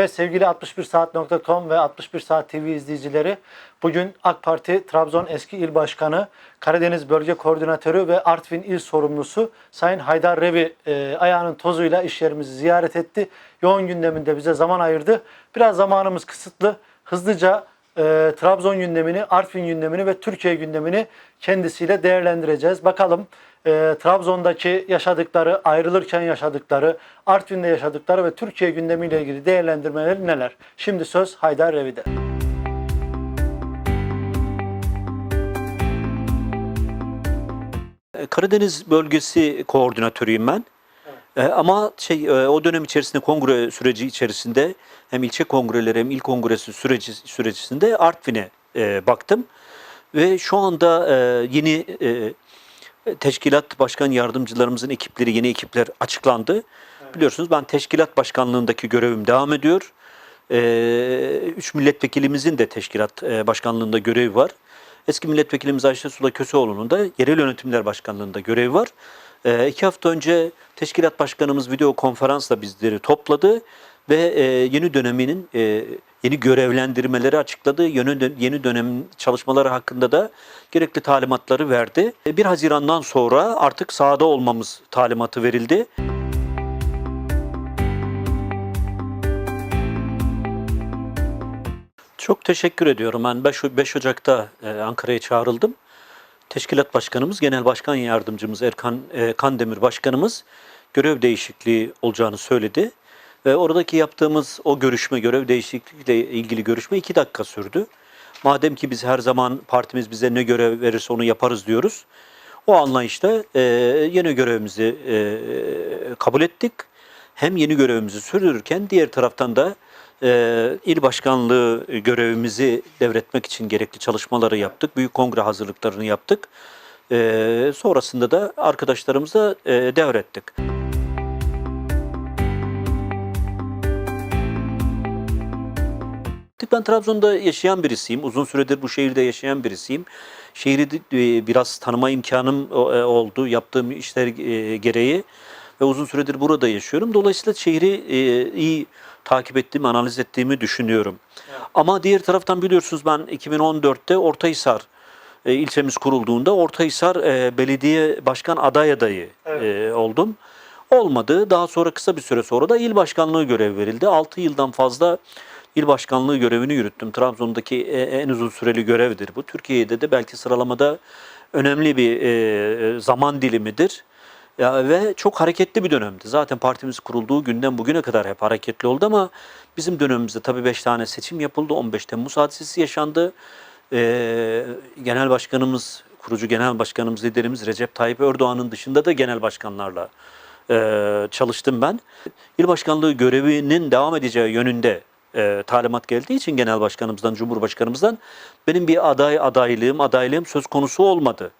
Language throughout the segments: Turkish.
Evet, sevgili 61saat.com ve 61 Saat TV izleyicileri, bugün AK Parti Trabzon eski il başkanı, Karadeniz Bölge Koordinatörü ve Artvin il sorumlusu Sayın Haydar Revi e, ayağının tozuyla iş yerimizi ziyaret etti. Yoğun gündeminde bize zaman ayırdı. Biraz zamanımız kısıtlı. Hızlıca e, Trabzon gündemini, Artvin gündemini ve Türkiye gündemini kendisiyle değerlendireceğiz. Bakalım e, Trabzon'daki yaşadıkları, ayrılırken yaşadıkları, Artvin'de yaşadıkları ve Türkiye gündemiyle ilgili değerlendirmeleri neler? Şimdi söz Haydar Revi'de. E, Karadeniz bölgesi koordinatörüyüm ben. E, ama şey e, o dönem içerisinde kongre süreci içerisinde hem ilçe kongreleri hem il kongresi süreci sürecisinde Artvin'e e, baktım ve şu anda e, yeni e, teşkilat başkan yardımcılarımızın ekipleri yeni ekipler açıklandı. Biliyorsunuz ben teşkilat başkanlığındaki görevim devam ediyor. E, üç milletvekilimizin de teşkilat e, başkanlığında görevi var. Eski milletvekilimiz Ayşe Sula Köseoğlu'nun da yerel yönetimler başkanlığında görevi var. E, iki hafta önce teşkilat başkanımız video konferansla bizleri topladı ve e, yeni döneminin e, yeni görevlendirmeleri açıkladı. Yeni, yeni dönem çalışmaları hakkında da gerekli talimatları verdi. E, 1 Haziran'dan sonra artık sahada olmamız talimatı verildi. Çok teşekkür ediyorum. Ben 5, 5 Ocak'ta e, Ankara'ya çağrıldım. Teşkilat Başkanımız, Genel Başkan Yardımcımız Erkan e, Kandemir Başkanımız görev değişikliği olacağını söyledi. Ve oradaki yaptığımız o görüşme, görev değişikliğiyle ilgili görüşme iki dakika sürdü. Madem ki biz her zaman partimiz bize ne görev verirse onu yaparız diyoruz. O anlayışta e, yeni görevimizi e, kabul ettik. Hem yeni görevimizi sürdürürken diğer taraftan da e, il başkanlığı görevimizi devretmek için gerekli çalışmaları yaptık. Büyük kongre hazırlıklarını yaptık. E, sonrasında da arkadaşlarımıza e, devrettik. Ben Trabzon'da yaşayan birisiyim. Uzun süredir bu şehirde yaşayan birisiyim. Şehri e, biraz tanıma imkanım e, oldu yaptığım işler e, gereği ve uzun süredir burada yaşıyorum. Dolayısıyla şehri iyi takip ettiğimi, analiz ettiğimi düşünüyorum. Ama diğer taraftan biliyorsunuz ben 2014'te Ortahisar ilçemiz kurulduğunda Ortahisar belediye başkan aday adayı e, oldum. Olmadı. Daha sonra kısa bir süre sonra da il başkanlığı görev verildi. 6 yıldan fazla il başkanlığı görevini yürüttüm. Trabzon'daki e, en uzun süreli görevdir bu. Türkiye'de de belki sıralamada önemli bir e, zaman dilimidir. Ya ve çok hareketli bir dönemdi. Zaten partimiz kurulduğu günden bugüne kadar hep hareketli oldu ama bizim dönemimizde tabii 5 tane seçim yapıldı. 15 Temmuz hadisesi yaşandı. Ee, genel başkanımız, kurucu genel başkanımız, liderimiz Recep Tayyip Erdoğan'ın dışında da genel başkanlarla e, çalıştım ben. İl başkanlığı görevinin devam edeceği yönünde e, talimat geldiği için genel başkanımızdan, cumhurbaşkanımızdan benim bir aday adaylığım, adaylığım söz konusu olmadı.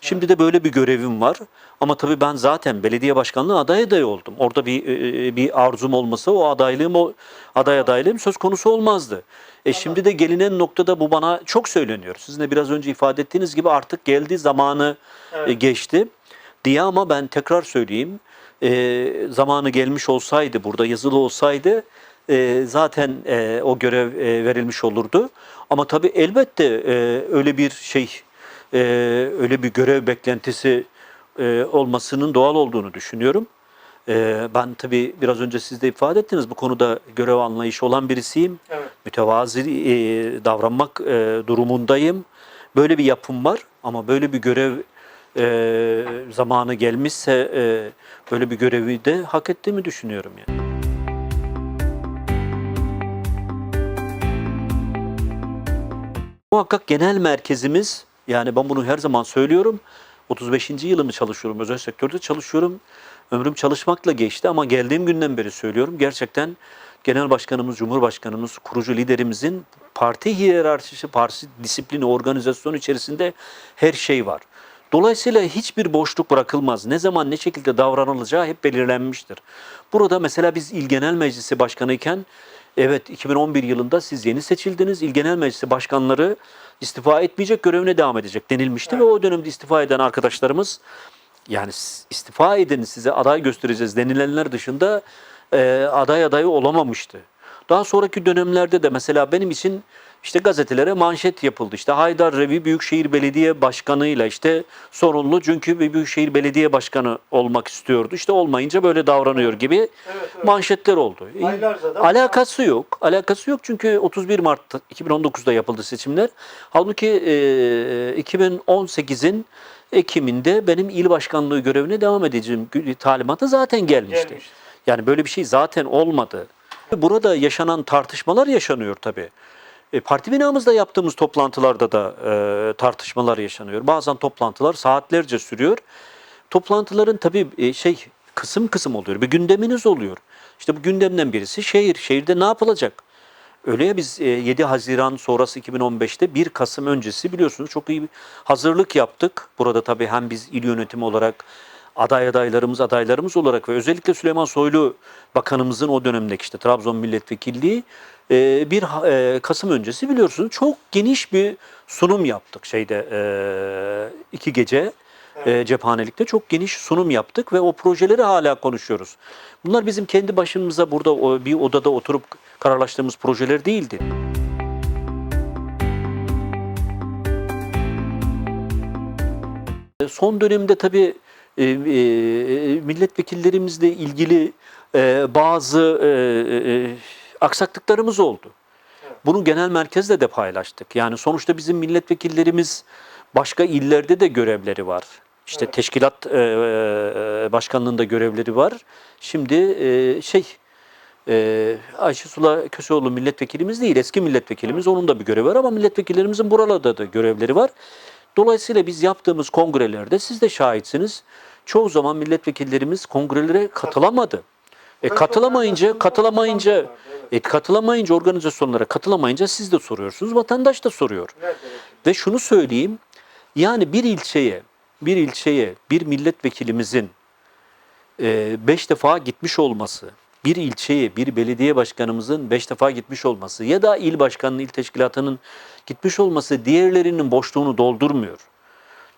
Şimdi de böyle bir görevim var. Ama tabii ben zaten belediye başkanlığı aday adayı oldum. Orada bir e, bir arzum olmasa o adaylığım o aday adaylığım söz konusu olmazdı. E şimdi de gelinen noktada bu bana çok söyleniyor. Sizin de biraz önce ifade ettiğiniz gibi artık geldi zamanı e, geçti diye ama ben tekrar söyleyeyim. E, zamanı gelmiş olsaydı burada yazılı olsaydı e, zaten e, o görev e, verilmiş olurdu. Ama tabii elbette e, öyle bir şey e, öyle bir görev beklentisi e, olmasının doğal olduğunu düşünüyorum. E, ben tabii biraz önce siz de ifade ettiniz bu konuda görev anlayışı olan birisiyim. Evet. Mütevazi e, davranmak e, durumundayım. Böyle bir yapım var ama böyle bir görev e, zamanı gelmişse e, böyle bir görevi de hak ettiğimi düşünüyorum yani. Muhakkak genel merkezimiz yani ben bunu her zaman söylüyorum. 35. yılımı çalışıyorum. Özel sektörde çalışıyorum. Ömrüm çalışmakla geçti ama geldiğim günden beri söylüyorum. Gerçekten genel başkanımız, cumhurbaşkanımız, kurucu liderimizin parti hiyerarşisi, parti disiplini, organizasyon içerisinde her şey var. Dolayısıyla hiçbir boşluk bırakılmaz. Ne zaman ne şekilde davranılacağı hep belirlenmiştir. Burada mesela biz İl Genel Meclisi Başkanıyken evet 2011 yılında siz yeni seçildiniz. İl Genel Meclisi Başkanları istifa etmeyecek, görevine devam edecek denilmişti ve o dönemde istifa eden arkadaşlarımız yani istifa edin size aday göstereceğiz denilenler dışında e, aday adayı olamamıştı. Daha sonraki dönemlerde de mesela benim için işte gazetelere manşet yapıldı. İşte Haydar Revi Büyükşehir Belediye Başkanı'yla işte sorunlu çünkü bir Büyükşehir Belediye Başkanı olmak istiyordu. İşte olmayınca böyle davranıyor gibi Evet, evet. manşetler oldu. Aylarca da- Alakası yok. Alakası yok çünkü 31 Mart 2019'da yapıldı seçimler. Halbuki e, 2018'in Ekim'inde benim il başkanlığı görevine devam edeceğim talimatı zaten gelmişti. Gelmişti. Yani böyle bir şey zaten olmadı. Burada yaşanan tartışmalar yaşanıyor tabii. E, parti binamızda yaptığımız toplantılarda da e, tartışmalar yaşanıyor. Bazen toplantılar saatlerce sürüyor. Toplantıların tabii e, şey kısım kısım oluyor. Bir gündeminiz oluyor. İşte bu gündemden birisi şehir. Şehirde ne yapılacak? Öyle ya biz e, 7 Haziran sonrası 2015'te 1 Kasım öncesi biliyorsunuz çok iyi bir hazırlık yaptık. Burada tabii hem biz il yönetimi olarak aday adaylarımız adaylarımız olarak ve özellikle Süleyman Soylu bakanımızın o dönemdeki işte Trabzon milletvekilliği e, bir e, Kasım öncesi biliyorsunuz çok geniş bir sunum yaptık şeyde e, iki gece e, cephanelikte çok geniş sunum yaptık ve o projeleri hala konuşuyoruz. Bunlar bizim kendi başımıza burada o, bir odada oturup kararlaştığımız projeler değildi. Son dönemde tabii e, e, milletvekillerimizle ilgili e, bazı e, e, aksaklıklarımız oldu. Bunu genel merkezle de paylaştık. Yani sonuçta bizim milletvekillerimiz başka illerde de görevleri var. İşte teşkilat e, e, başkanlığında görevleri var. Şimdi e, şey e, Ayşe Sula Köseoğlu milletvekilimiz değil, eski milletvekilimiz. Onun da bir görevi var ama milletvekillerimizin buralarda da görevleri var. Dolayısıyla biz yaptığımız kongrelerde siz de şahitsiniz. Çoğu zaman milletvekillerimiz kongrelere katılamadı. E, katılamayınca, katılamayınca, e, katılamayınca organizasyonlara katılamayınca siz de soruyorsunuz, vatandaş da soruyor. Ve şunu söyleyeyim, yani bir ilçeye, bir ilçeye bir milletvekilimizin e, beş defa gitmiş olması, bir ilçeye bir belediye başkanımızın beş defa gitmiş olması ya da il başkanının, il teşkilatının gitmiş olması diğerlerinin boşluğunu doldurmuyor.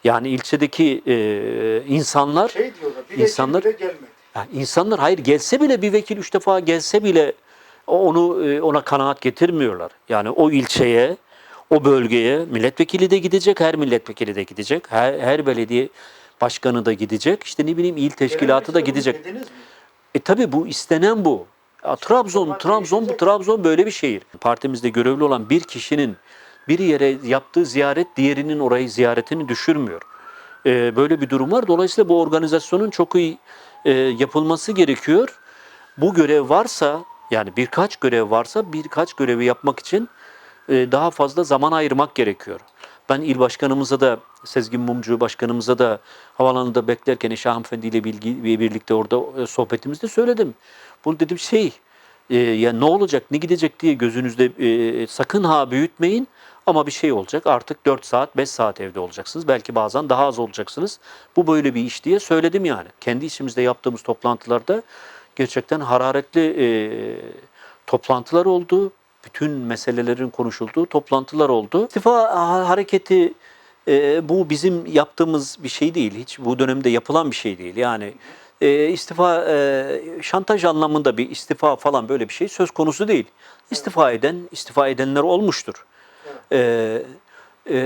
Yani ilçedeki e, insanlar Şey diyorlar, bir İnsanlar- gelmedi. yani insanlar hayır gelse bile bir vekil üç defa gelse bile onu e, ona kanaat getirmiyorlar. Yani o ilçeye, o bölgeye milletvekili de gidecek, her milletvekili de gidecek, her, her belediye başkanı da gidecek. İşte ne bileyim il teşkilatı da gidecek. E tabi bu istenen bu. Ya, Trabzon, Trabzon, değişecek. Trabzon böyle bir şehir. Partimizde görevli olan bir kişinin bir yere yaptığı ziyaret diğerinin orayı ziyaretini düşürmüyor. E, böyle bir durum var. Dolayısıyla bu organizasyonun çok iyi e, yapılması gerekiyor. Bu görev varsa yani birkaç görev varsa birkaç görevi yapmak için e, daha fazla zaman ayırmak gerekiyor. Ben il başkanımıza da Sezgin Mumcu başkanımıza da havalanında beklerken Eşah Hanımefendi ile birlikte orada e, sohbetimizde söyledim. Bunu dedim şey e, ya ne olacak ne gidecek diye gözünüzde e, sakın ha büyütmeyin. Ama bir şey olacak artık 4 saat 5 saat evde olacaksınız. Belki bazen daha az olacaksınız. Bu böyle bir iş diye söyledim yani. Kendi içimizde yaptığımız toplantılarda gerçekten hararetli e, toplantılar oldu. Bütün meselelerin konuşulduğu toplantılar oldu. İstifa ha- hareketi e, bu bizim yaptığımız bir şey değil hiç bu dönemde yapılan bir şey değil yani e, istifa e, şantaj anlamında bir istifa falan böyle bir şey söz konusu değil. İstifa eden, istifa edenler olmuştur. E, e,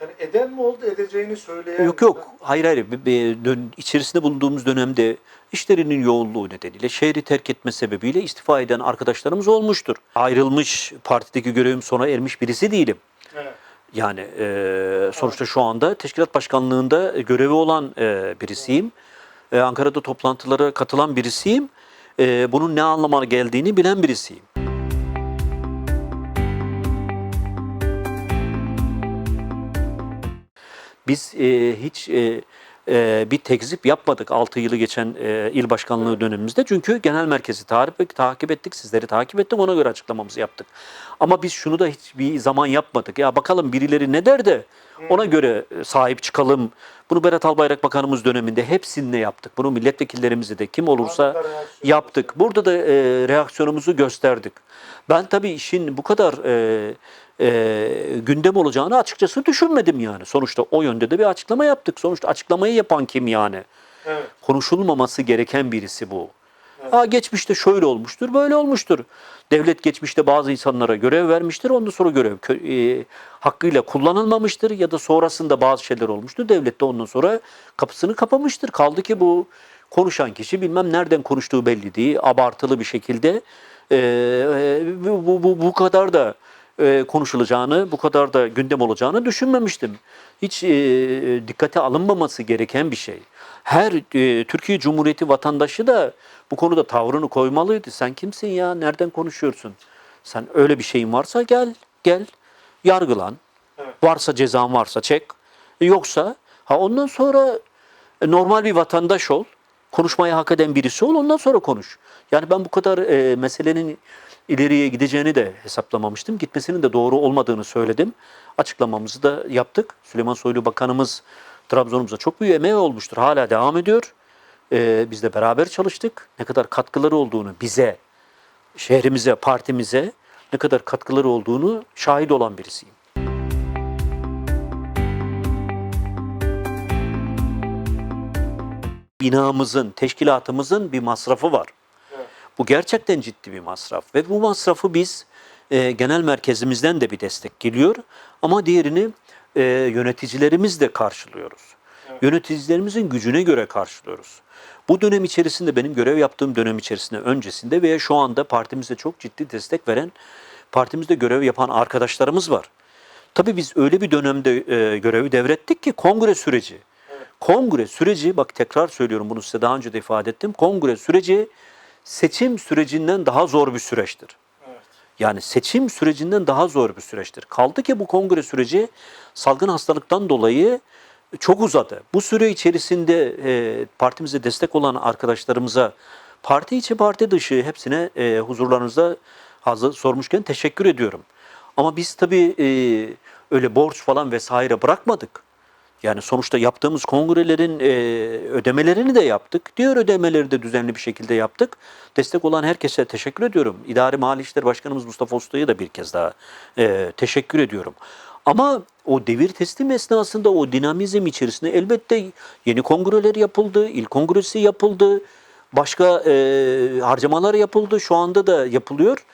Yani eden mi oldu, edeceğini söyleyen yok yok, hayır hayır. Bir- bir dön- içerisinde bulunduğumuz dönemde işlerinin yoğunluğu nedeniyle şehri terk etme sebebiyle istifa eden arkadaşlarımız olmuştur. Ayrılmış, partideki görevim sona ermiş birisi değilim. Evet. Yani e, sonuçta şu anda teşkilat başkanlığında görevi olan e, birisiyim. E, Ankara'da toplantılara katılan birisiyim. E, bunun ne anlama geldiğini bilen birisiyim. Biz e, hiç e, e, bir tekzip yapmadık 6 yılı geçen e, il başkanlığı dönemimizde. Çünkü genel merkezi takip, takip ettik, sizleri takip ettik, ona göre açıklamamızı yaptık. Ama biz şunu da hiçbir zaman yapmadık. Ya bakalım birileri ne der de ona göre e, sahip çıkalım. Bunu Berat Albayrak Bakanımız döneminde hepsinde yaptık. Bunu milletvekillerimize de kim olursa yaptık. Burada da e, reaksiyonumuzu gösterdik. Ben tabii işin bu kadar e, e, gündem olacağını açıkçası düşünmedim yani. Sonuçta o yönde de bir açıklama yaptık. Sonuçta açıklamayı yapan kim yani? Evet. Konuşulmaması gereken birisi bu. Ha geçmişte şöyle olmuştur, böyle olmuştur. Devlet geçmişte bazı insanlara görev vermiştir. Ondan sonra görev e, hakkıyla kullanılmamıştır ya da sonrasında bazı şeyler olmuştur. Devlet de ondan sonra kapısını kapamıştır. Kaldı ki bu konuşan kişi bilmem nereden konuştuğu belli değil. Abartılı bir şekilde e, e, bu, bu, bu kadar da e, konuşulacağını, bu kadar da gündem olacağını düşünmemiştim. Hiç e, dikkate alınmaması gereken bir şey. Her e, Türkiye Cumhuriyeti vatandaşı da bu konuda tavrını koymalıydı. Sen kimsin ya? Nereden konuşuyorsun? Sen öyle bir şeyin varsa gel, gel, yargılan. Evet. Varsa cezan varsa çek. Yoksa ha ondan sonra e, normal bir vatandaş ol. Konuşmayı hak eden birisi ol. Ondan sonra konuş. Yani ben bu kadar e, meselenin ileriye gideceğini de hesaplamamıştım. Gitmesinin de doğru olmadığını söyledim. Açıklamamızı da yaptık. Süleyman Soylu Bakanımız Trabzon'umuza çok büyük emeği olmuştur. Hala devam ediyor. E, biz de beraber çalıştık. Ne kadar katkıları olduğunu bize, şehrimize, partimize ne kadar katkıları olduğunu şahit olan birisiyim. binamızın, teşkilatımızın bir masrafı var. Evet. Bu gerçekten ciddi bir masraf ve bu masrafı biz e, genel merkezimizden de bir destek geliyor ama diğerini e, yöneticilerimiz de karşılıyoruz. Evet. Yöneticilerimizin gücüne göre karşılıyoruz. Bu dönem içerisinde benim görev yaptığım dönem içerisinde öncesinde veya şu anda partimize çok ciddi destek veren partimizde görev yapan arkadaşlarımız var. Tabii biz öyle bir dönemde e, görevi devrettik ki kongre süreci. Kongre süreci, bak tekrar söylüyorum bunu size daha önce de ifade ettim. Kongre süreci seçim sürecinden daha zor bir süreçtir. Evet. Yani seçim sürecinden daha zor bir süreçtir. Kaldı ki bu kongre süreci salgın hastalıktan dolayı çok uzadı. Bu süre içerisinde e, partimize destek olan arkadaşlarımıza parti içi parti dışı hepsine e, huzurlarınızda hazır sormuşken teşekkür ediyorum. Ama biz tabii e, öyle borç falan vesaire bırakmadık. Yani sonuçta yaptığımız kongrelerin e, ödemelerini de yaptık. Diğer ödemeleri de düzenli bir şekilde yaptık. Destek olan herkese teşekkür ediyorum. İdari Mali İşler Başkanımız Mustafa Usta'ya da bir kez daha e, teşekkür ediyorum. Ama o devir teslim esnasında o dinamizm içerisinde elbette yeni kongreler yapıldı, il kongresi yapıldı, başka e, harcamalar yapıldı, şu anda da yapılıyor.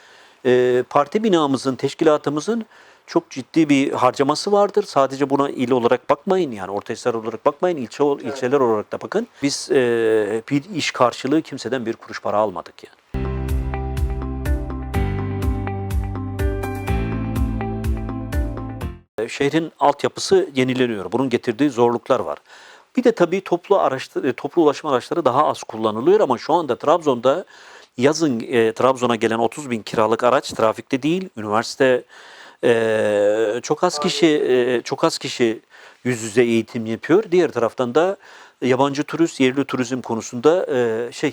E, parti binamızın, teşkilatımızın çok ciddi bir harcaması vardır. Sadece buna il olarak bakmayın yani orta olarak bakmayın, ilçe ol- ilçeler olarak da bakın. Biz e, bir iş karşılığı kimseden bir kuruş para almadık yani. E, Şehrin altyapısı yenileniyor. Bunun getirdiği zorluklar var. Bir de tabii toplu araçları, e, toplu ulaşım araçları daha az kullanılıyor ama şu anda Trabzon'da yazın e, Trabzon'a gelen 30 bin kiralık araç trafikte değil. Üniversite e, çok az kişi e, çok az kişi yüz yüze eğitim yapıyor. Diğer taraftan da yabancı turist, yerli turizm konusunda e, şey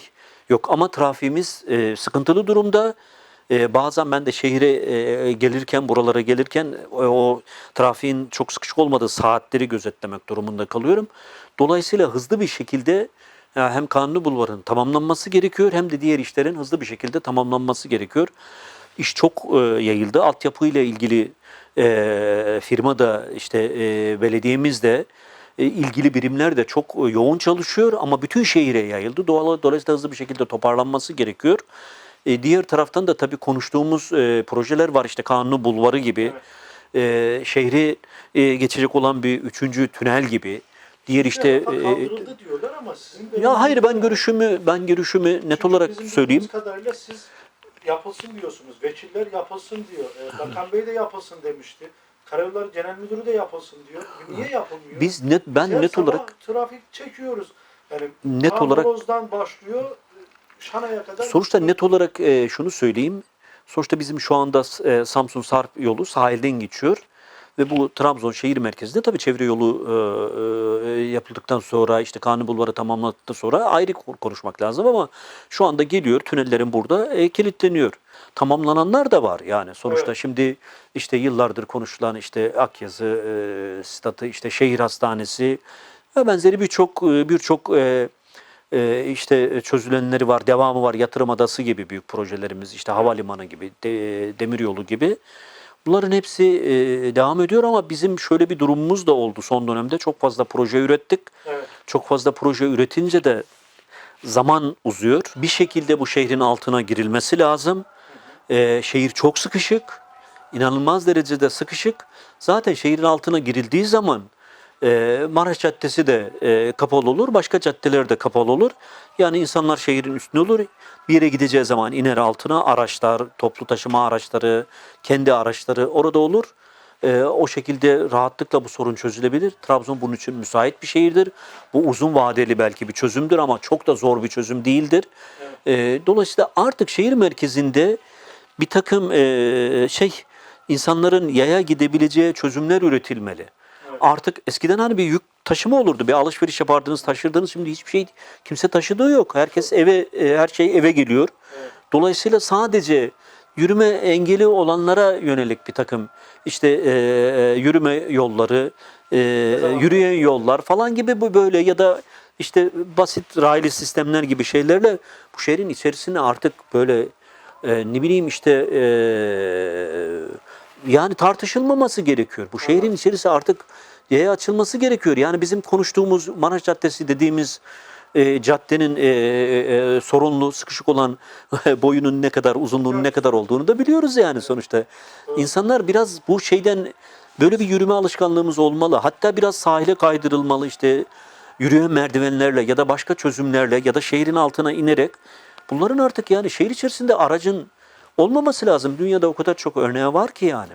yok ama trafiğimiz e, sıkıntılı durumda. Bazen ben de şehire e, gelirken, buralara gelirken o, trafiğin çok sıkışık olmadığı saatleri gözetlemek durumunda kalıyorum. Dolayısıyla hızlı bir şekilde hem Kanuni Bulvarı'nın tamamlanması gerekiyor hem de diğer işlerin hızlı bir şekilde tamamlanması gerekiyor. İş çok e, yayıldı. Altyapıyla ilgili e, firma da işte e, belediyemiz de e, ilgili birimler de çok e, yoğun çalışıyor ama bütün şehire yayıldı. Doğal, dolayısıyla hızlı bir şekilde toparlanması gerekiyor. E, diğer taraftan da tabii konuştuğumuz e, projeler var işte Kanuni Bulvarı gibi, e, şehri e, geçecek olan bir üçüncü tünel gibi. Diğer işte Rafa e, ya hayır ben görüşümü ben görüşümü net Çünkü olarak söyleyeyim. kadarıyla siz yapılsın diyorsunuz. Vekiller yapılsın diyor. Bakan Bey de yapılsın demişti. Karayolları Genel Müdürü de yapılsın diyor. Niye yapılmıyor? Biz net ben Her net olarak trafik çekiyoruz. Yani Net olarak- başlıyor Şana'ya kadar. Sonuçta net olarak e, şunu söyleyeyim. Sonuçta bizim şu anda e, Samsun Sarp yolu sahilden geçiyor. Ve bu Trabzon şehir merkezinde tabii çevre yolu e, e, yapıldıktan sonra işte Kanuni Bulvarı tamamladıktan sonra ayrı ko- konuşmak lazım ama şu anda geliyor tünellerin burada e, kilitleniyor. Tamamlananlar da var yani sonuçta Evet. şimdi işte yıllardır konuşulan işte Akyazı e, statı işte şehir hastanesi ve benzeri birçok e, birçok e, e, işte çözülenleri var, devamı var, yatırım adası gibi büyük projelerimiz, işte havalimanı gibi, de, demiryolu gibi. Bunların hepsi e, devam ediyor ama bizim şöyle bir durumumuz da oldu son dönemde. Çok fazla proje ürettik. Evet. Çok fazla proje üretince de zaman uzuyor. Bir şekilde bu şehrin altına girilmesi lazım. Ee, şehir çok sıkışık. inanılmaz derecede sıkışık. Zaten şehrin altına girildiği zaman e, Maraş Caddesi de e, kapalı olur. Başka caddeler de kapalı olur. Yani insanlar şehrin üstünde olur. Bir yere gideceği zaman iner altına araçlar, toplu taşıma araçları, kendi araçları orada olur. E, o şekilde rahatlıkla bu sorun çözülebilir. Trabzon bunun için müsait bir şehirdir. Bu uzun vadeli belki bir çözümdür ama çok da zor bir çözüm değildir. E, dolayısıyla artık şehir merkezinde bir takım e, şey insanların yaya gidebileceği çözümler üretilmeli. Artık eskiden hani bir yük taşıma olurdu. Bir alışveriş yapardınız, taşırdınız. Şimdi hiçbir şey kimse taşıdığı yok. Herkes eve e, her şey eve geliyor. Dolayısıyla sadece yürüme engeli olanlara yönelik bir takım işte e, e, yürüme yolları, e, yürüyen yollar falan gibi bu böyle ya da işte basit raylı sistemler gibi şeylerle bu şehrin içerisine artık böyle e, ne bileyim işte e, yani tartışılmaması gerekiyor. Bu şehrin içerisi artık yaya açılması gerekiyor. Yani bizim konuştuğumuz Maraş Caddesi dediğimiz e, caddenin e, e, sorunlu, sıkışık olan boyunun ne kadar, uzunluğunun ne kadar olduğunu da biliyoruz yani sonuçta. İnsanlar biraz bu şeyden böyle bir yürüme alışkanlığımız olmalı. Hatta biraz sahile kaydırılmalı işte yürüyen merdivenlerle ya da başka çözümlerle ya da şehrin altına inerek bunların artık yani şehir içerisinde aracın olmaması lazım. Dünyada o kadar çok örneği var ki yani.